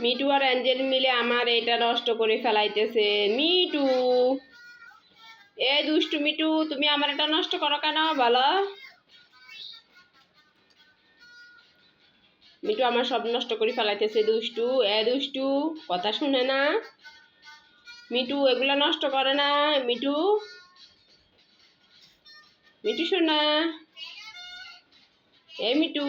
Me too আর Angel মিলে আমার এটা নষ্ট করে ফেলাইতেছে। মিটু! এ দুষ্টু মিটু, তুমি আমার এটা নষ্ট করো কেন? বলো। মিটু আমার সব নষ্ট করে ফেলাইতেছে দুষ্টু। এ দুষ্টু, কথা শুনে না। মিটু, এগুলো নষ্ট করে না, মিটু। মিটু, শোনা এ মিটু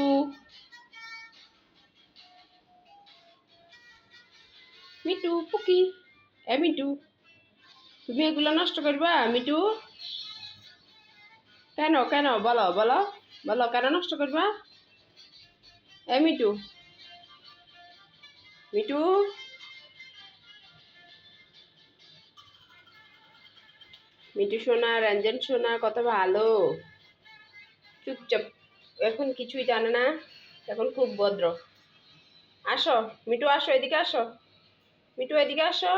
মিটু পুকি। এ মিটু তুমি এগুলো নষ্ট করবা? মিটু কেন কেন? বলো বলো বলো, কেন নষ্ট করবা? এ মিটু মিটু মিটু সোনা রঞ্জন সোনা কত ভালো। চুপচাপ, এখন কিছুই জানে না, এখন খুব ভদ্র। আসো মিটু আসো, এদিকে আসো। মিটু, এদিকে আসো।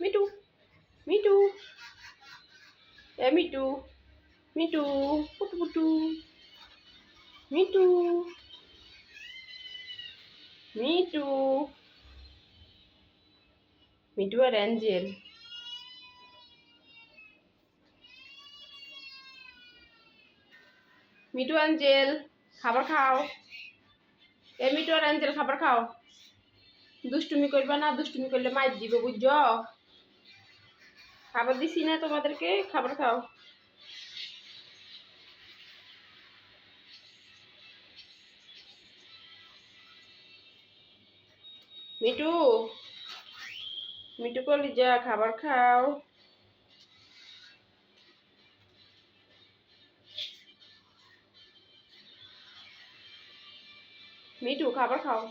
মিটু মিটু। এ, মিটু মিটু, পুটু পুটু। মিটু মিটু। মিটু আর অ্যাঞ্জেল। মিটু, অ্যাঞ্জেল, খাবার খাও। এ মিটু আর খাবার খাও। দুষ্টুমি করবে না, দুষ্টুমি করলে মাইর দিবে, বুঝছ? খাবার দিছি না তোমাদেরকে, খাবার খাও। মিটু মিটু কলিজা, খাবার খাও। মিটু খাবার খাও